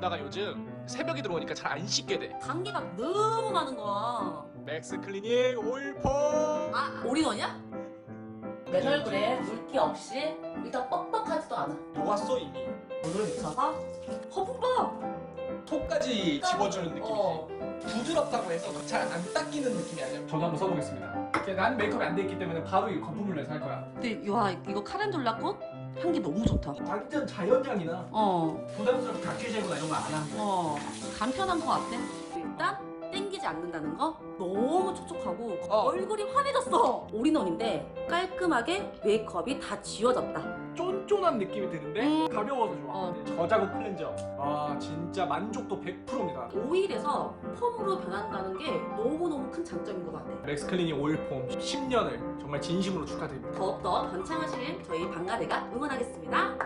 누나가 요즘 새벽에 들어오니까 잘 안 씻게 돼. 감기가 너무 많은 거야. 맥스 클리닉 올폼. 아, 올인원이야? 내 얼굴에 물기 없이 일단 뻑뻑하지도 않아. 녹았어 이미. 물을 묻혀서 봐. 속까지 집어주는 느낌이지. 어. 부드럽다고 해서 잘 안 닦이는 느낌이 아니야. 저도 한번 써보겠습니다. 난 메이크업이 안 돼 있기 때문에 바로 이 거품을 내서 할 거야. 근데 와 이거 카렌듈라 꽃 향기 너무 좋다. 완전 자연향이나 어, 부담스럽게 닥치제거나 이런 거 안 하고. 어, 간편한 것 같아. 일단 땡기지 않는다는 거 너무 촉촉하고 어. 얼굴이 환해졌어. 올인원인데 깔끔하게 메이크업이 다 지워졌다. 쫀쫀한 느낌이 드는데 음. 가벼워서 좋아. 어. 네, 저자극 클렌저. 아 진짜 만족도 100%입니다. 오일에서 폼으로 변한다는 게 너무너무 큰 장점인 것 같아. 맥스 클리닝 오일폼 10년을 정말 진심으로 축하드립니다. 더욱더 번창하실 저희 방가대가 응원하겠습니다.